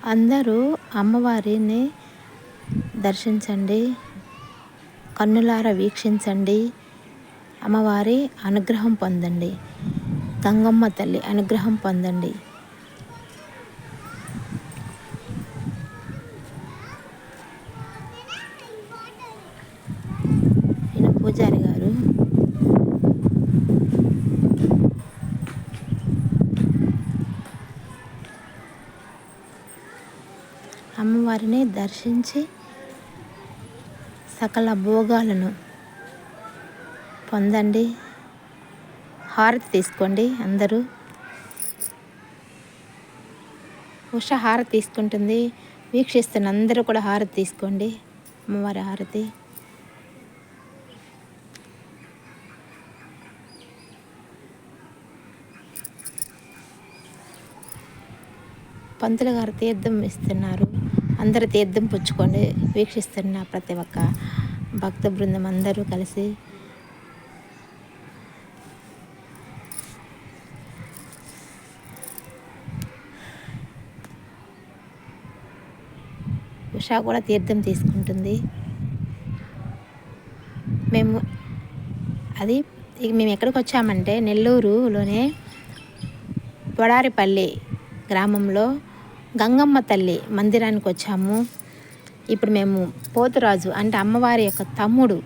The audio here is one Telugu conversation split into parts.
అందరూ అమ్మవారిని దర్శించండి కన్నులారా వీక్షించండి అమ్మవారి అనుగ్రహం పొందండి గంగమ్మ తల్లి అనుగ్రహం పొందండి ఈయన పూజారి గారు వారిని దర్శించి సకల భోగాలను పొందండి. హారతి తీసుకోండి అందరూ. ఉష హారతి తీసుకుంటుంది. వీక్షిస్తున్న అందరూ కూడా హారతి తీసుకోండి. అమ్మవారి హారతి. పంతులు గారు తీర్థం ఇస్తున్నారు. అందరు తీర్థం పుచ్చుకొని వీక్షిస్తున్న ప్రతి ఒక్క భక్త బృందం అందరూ కలిసి ఉషా కూడా తీర్థం తీసుకుంటుంది. మేము అది మేము ఎక్కడికి వచ్చామంటే నెల్లూరులోనే పొడారిపల్లి గ్రామంలో గంగమ్మ తల్లి మందిరానికి వచ్చాము. ఇప్పుడు మేము పోతురాజు అంటే అమ్మవారి యొక్క తమ్ముడు.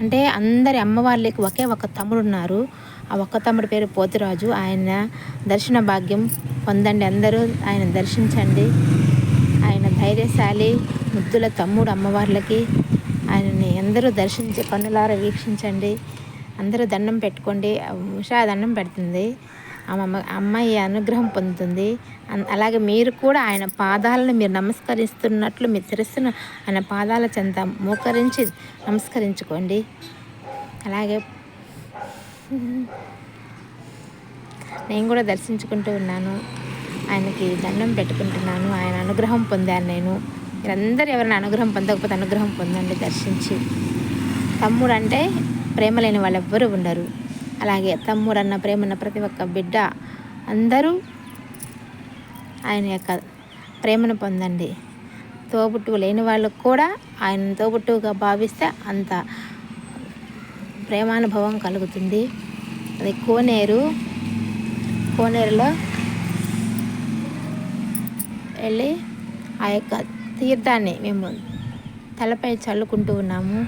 అంటే అందరి అమ్మవార్లకి ఒకే ఒక తమ్ముడు ఉన్నారు ఆ ఒక్క తమ్ముడి పేరు పోతురాజు. ఆయన దర్శన భాగ్యం పొందండి అందరూ. ఆయన దర్శించండి. ఆయన ధైర్యశాలి ముద్దుల తమ్ముడు అమ్మవార్లకి. ఆయనని అందరూ దర్శించి కన్నులారా వీక్షించండి. అందరూ దండం పెట్టుకోండి. ఉషా దండం పెడుతుంది. అమ్మ అమ్మాయి అనుగ్రహం పొందుతుంది. అలాగే మీరు కూడా ఆయన పాదాలను మీరు నమస్కరిస్తున్నట్లు మీ శిరస్సును ఆయన పాదాల చెంత మోకరించి నమస్కరించుకోండి. అలాగే నేను కూడా దర్శించుకుంటూ ఉన్నాను. ఆయనకి దండం పెట్టుకుంటున్నాను. ఆయన అనుగ్రహం పొందాను నేను. మీరందరూ ఎవరైనా అనుగ్రహం పొందకపోతే అనుగ్రహం పొందండి దర్శించి. తమ్ముడు అంటే ప్రేమ లేని వాళ్ళు ఎవ్వరూ ఉండరు. అలాగే తమ్ముడన్న ప్రేమన్న ప్రతి ఒక్క బిడ్డ అందరూ ఆయన యొక్క ప్రేమను పొందండి. తోబుట్టువు లేని వాళ్ళకు కూడా ఆయన తోబుట్టువుగా భావిస్తే అంత ప్రేమానుభవం కలుగుతుంది. అది కోనేరు కోనేరులో వెళ్ళి ఆ యొక్క తీర్థాన్ని మేము తలపై చల్లుకుంటూ ఉన్నాము.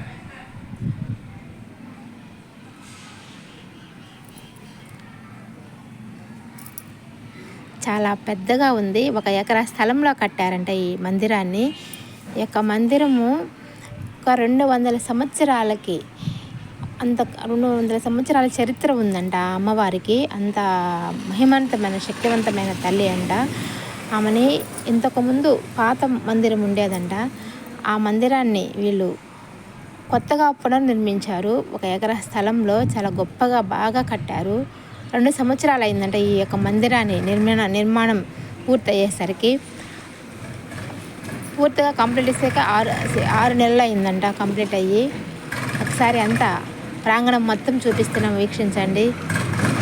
చాలా పెద్దగా ఉంది. ఒక ఎకరా స్థలంలో కట్టారంట ఈ మందిరాన్ని. ఈ యొక్క మందిరము ఒక రెండు వందల సంవత్సరాలకి అంత రెండు వందల సంవత్సరాల చరిత్ర ఉందంట అమ్మవారికి. అంత మహిమంతమైన శక్తివంతమైన తల్లి అంట. ఆమెని ఇంతకుముందు పాత మందిరం ఉండేదంట. ఆ మందిరాన్ని వీళ్ళు కొత్తగా పునర్నిర్మించారు. ఒక ఎకరా స్థలంలో చాలా గొప్పగా బాగా కట్టారు. రెండు సంవత్సరాలు అయిందంట ఈ యొక్క మందిరాన్ని నిర్మాణ నిర్మాణం పూర్తయ్యేసరికి. పూర్తిగా కంప్లీట్ చేసాక ఆరు ఆరు నెలలు అయిందంట కంప్లీట్ అయ్యి. ఒకసారి అంతా ప్రాంగణం మొత్తం చూపిస్తున్నాం వీక్షించండి.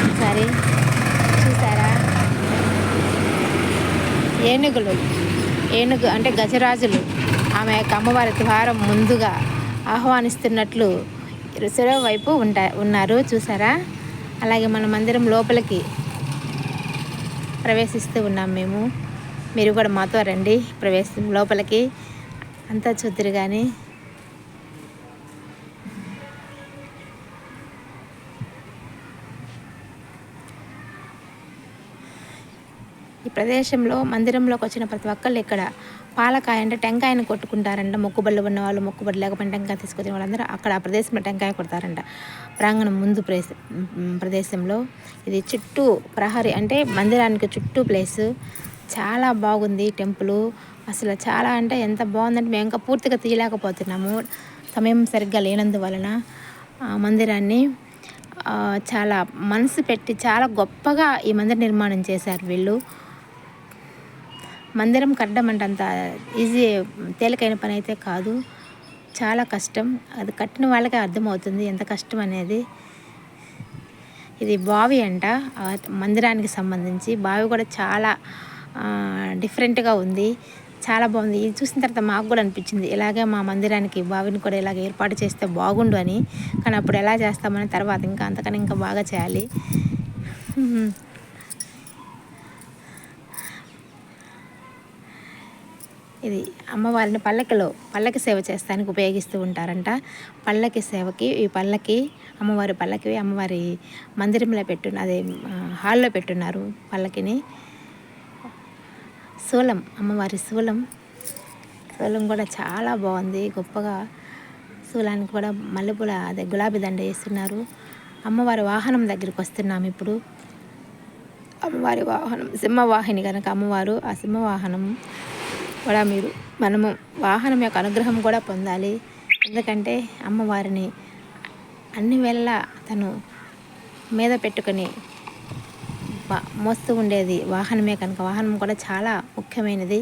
ఒకసారి చూసారా? ఏనుగులు ఏనుగు అంటే గజరాజులు ఆమె యొక్క అమ్మవారి ద్వారం ముందుగా ఆహ్వానిస్తున్నట్లు రుసుల వైపు ఉంటా ఉన్నారు. చూసారా? అలాగే మన మందిరం లోపలికి ప్రవేశిస్తూ ఉన్నాం మేము. మీరు కూడా మాతో రండి ప్రవేశం లోపలికి. అంతా చూద్దరు కానీ ఈ ప్రదేశంలో మందిరంలోకి వచ్చిన ప్రతి ఒక్కళ్ళు ఇక్కడ పాలకాయ అంటే టెంకాయను కొట్టుకుంటారంట. మొక్కుబళ్ళు ఉన్న వాళ్ళు మొక్కుబడి లేకపోతే టెంకాయ తీసుకొచ్చిన వాళ్ళందరూ అక్కడ ఆ ప్రదేశంలో టెంకాయ కొడతారంట. ప్రాంగణం ముందు ప్లేస్ ప్రదేశంలో. ఇది చుట్టూ ప్రహరీ అంటే మందిరానికి చుట్టూ ప్లేసు. చాలా బాగుంది టెంపుల్. అసలు చాలా అంటే ఎంత బాగుందంటే మేము ఇంకా పూర్తిగా తీయలేకపోతున్నాము. సమయం సరిగ్గా లేనందువలన మందిరాన్ని చాలా మనసు పెట్టి చాలా గొప్పగా ఈ మందిర నిర్మాణం చేశారు వీళ్ళు. మందిరం కట్టడం అంటే అంత ఈజీ తేలికైన పని అయితే కాదు. చాలా కష్టం. అది కట్టిన వాళ్ళకే అర్థమవుతుంది ఎంత కష్టం అనేది. ఇది బావి అంట. మందిరానికి సంబంధించి బావి కూడా చాలా డిఫరెంట్గా ఉంది. చాలా బాగుంది. ఇది చూసిన తర్వాత మాకు కూడా అనిపించింది. ఇలాగే మా మందిరానికి బావిని కూడా ఇలాగ ఏర్పాటు చేస్తే బాగుండు అని. కానీ అప్పుడు ఎలా చేస్తామని తర్వాత ఇంకా అంతకన్నా ఇంకా బాగా చేయాలి. ఇది అమ్మవారిని పల్లకిలో పల్లకి సేవ చేస్తానికి ఉపయోగిస్తూ ఉంటారంట. పల్లకి సేవకి ఈ పల్లకి అమ్మవారి పల్లకి అమ్మవారి మందిరంలో పెట్టు అదే హాల్లో పెట్టున్నారు పల్లకిని. శూలం అమ్మవారి శూలం శూలం కూడా చాలా బాగుంది గొప్పగా శూలానికి కూడా మల్లెపూల అదే గులాబీ దండ వేస్తున్నారు. అమ్మవారి వాహనం దగ్గరికి వస్తున్నాము ఇప్పుడు. అమ్మవారి వాహనం సింహవాహిని కనుక అమ్మవారు ఆ సింహవాహనం కూడా మీరు మనము వాహనం యొక్క అనుగ్రహం కూడా పొందాలి. ఎందుకంటే అమ్మవారిని అన్ని వేళ తను మీద పెట్టుకొని మోస్తూ ఉండేది వాహనమే కనుక. వాహనం కూడా చాలా ముఖ్యమైనది.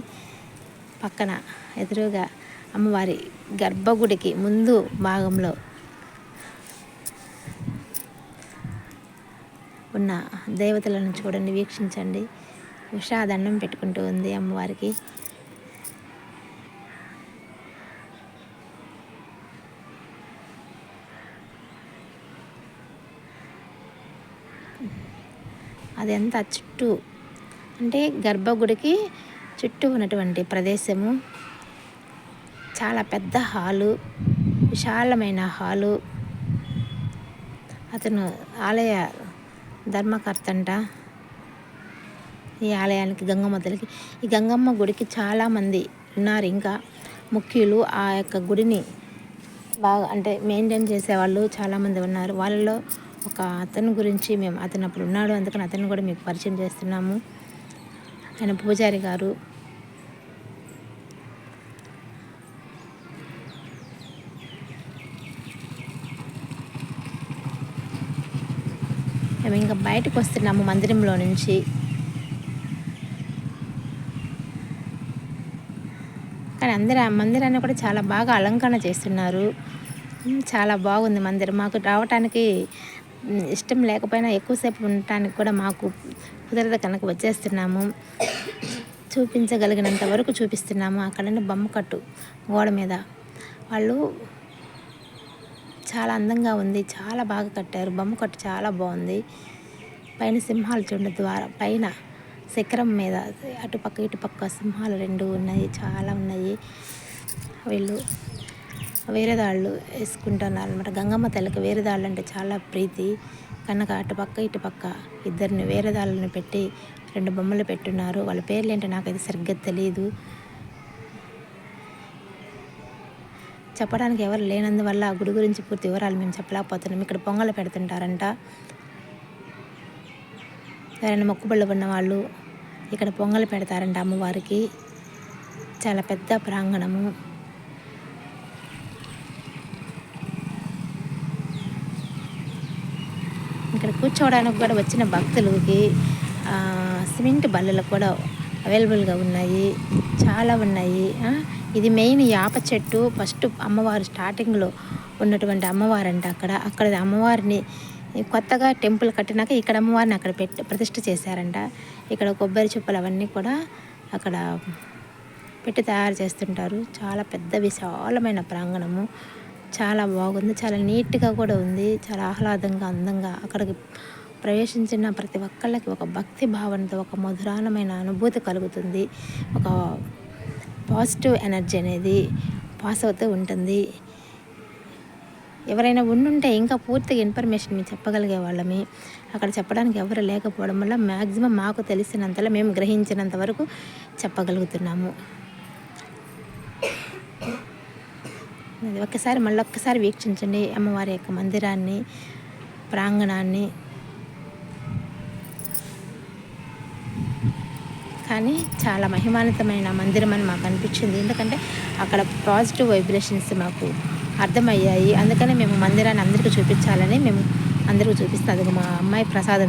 పక్కన ఎదురుగా అమ్మవారి గర్భగుడికి ముందు భాగంలో ఉన్న దేవతలను చూడండి వీక్షించండి. ఉషా దండం పెట్టుకుంటూ ఉంది అమ్మవారికి. అది ఎంత చుట్టూ అంటే గర్భగుడికి చుట్టూ ఉన్నటువంటి ప్రదేశము. చాలా పెద్ద హాలు విశాలమైన హాలు. అతను ఆలయ ధర్మకర్త అంట ఈ ఆలయానికి గంగమ్మ తల్లికి ఈ గంగమ్మ గుడికి చాలామంది ఉన్నారు. ఇంకా ముఖ్యులు ఆ యొక్క గుడిని బాగా అంటే మెయింటైన్ చేసేవాళ్ళు చాలామంది ఉన్నారు. వాళ్ళలో ఒక అతని గురించి మేము అతను అప్పుడు ఉన్నాడు అందుకని అతను కూడా మీకు పరిచయం చేస్తున్నాము. ఆయన పూజారి గారు. మేము ఇంకా బయటకు వస్తున్నాము మందిరంలో నుంచి. కానీ అందరూ ఆ మందిరాన్ని కూడా చాలా బాగా అలంకరణ చేస్తున్నారు. చాలా బాగుంది మందిరం. మాకు రావటానికి ఇష్టం లేకపోయినా ఎక్కువసేపు ఉండటానికి కూడా మాకు కుదరద కనుక వచ్చేస్తున్నాము. చూపించగలిగినంత వరకు చూపిస్తున్నాము. అక్కడనే బొమ్మ కట్టు గోడ మీద. వాళ్ళు చాలా అందంగా ఉంది. చాలా బాగా కట్టారు. బొమ్మ కట్టు చాలా బాగుంది. పైన సింహాలు చూడ ద్వారా పైన శిఖరం మీద. అటుపక్క ఇటుపక్క సింహాలు రెండు ఉన్నాయి. చాలా ఉన్నాయి. వీళ్ళు వేరేదాళ్ళు వేసుకుంటున్నారు అనమాట గంగమ్మ తల్లికి వేరే దాళ్ళు అంటే చాలా ప్రీతి. కనుక అటుపక్క ఇటుపక్క ఇద్దరిని వేరేదాళ్ళని పెట్టి రెండు బొమ్మలు పెట్టున్నారు. వాళ్ళ పేర్లు ఏంటో నాకైతే సరిగ్గా తెలియదు చెప్పడానికి ఎవరు లేనందువల్ల ఆ గుడి గురించి పూర్తి వివరాలు మేము చెప్పలేకపోతున్నాం. ఇక్కడ పొంగలు పెడుతుంటారంట. ఎవరైనా మొక్కుబళ్ళు ఉన్న వాళ్ళు ఇక్కడ పొంగలు పెడతారంట అమ్మవారికి. చాలా పెద్ద ప్రాంగణము ఇక్కడ కూర్చోవడానికి కూడా వచ్చిన భక్తులకి సిమెంట్ బల్లలు కూడా అవైలబుల్గా ఉన్నాయి. చాలా ఉన్నాయి. ఇది మెయిన్ యాప చెట్టు. ఫస్ట్ అమ్మవారు స్టార్టింగ్లో ఉన్నటువంటి అమ్మవారు అంట అక్కడ. అక్కడ అమ్మవారిని కొత్తగా టెంపుల్ కట్టినాక ఇక్కడ అమ్మవారిని అక్కడ పెట్టి ప్రతిష్ఠ చేశారంట. ఇక్కడ కొబ్బరి చెప్పులు అవన్నీ కూడా అక్కడ పెట్టి తయారు చేస్తుంటారు. చాలా పెద్ద విశాలమైన ప్రాంగణము. చాలా బాగుంది. చాలా నీట్గా కూడా ఉంది. చాలా ఆహ్లాదంగా అందంగా అక్కడికి ప్రవేశించిన ప్రతి ఒక్కళ్ళకి ఒక భక్తి భావనతో ఒక మధురానమైన అనుభూతి కలుగుతుంది. ఒక పాజిటివ్ ఎనర్జీ అనేది పాస్ అవుతూ ఉంటుంది. ఎవరైనా ఉండుంటే ఇంకా పూర్తిగా ఇన్ఫర్మేషన్ మేము చెప్పగలిగే వాళ్ళమే. అక్కడ చెప్పడానికి ఎవరు లేకపోవడం వల్ల మ్యాక్సిమం మాకు తెలిసినంతలో మేము గ్రహించినంత వరకు చెప్పగలుగుతున్నాము. ఒక్కసారి మళ్ళొక్కసారి వీక్షించండి అమ్మవారి యొక్క మందిరాన్ని ప్రాంగణాన్ని. కానీ చాలా మహిమానితమైన మందిరం అని మాకు అనిపించింది. ఎందుకంటే అక్కడ పాజిటివ్ వైబ్రేషన్స్ మాకు అర్థమయ్యాయి. అందుకనే మేము మందిరాన్ని అందరికీ చూపించాలని మేము అందరికీ చూపిస్తాం. అది మా అమ్మాయి ప్రసాదం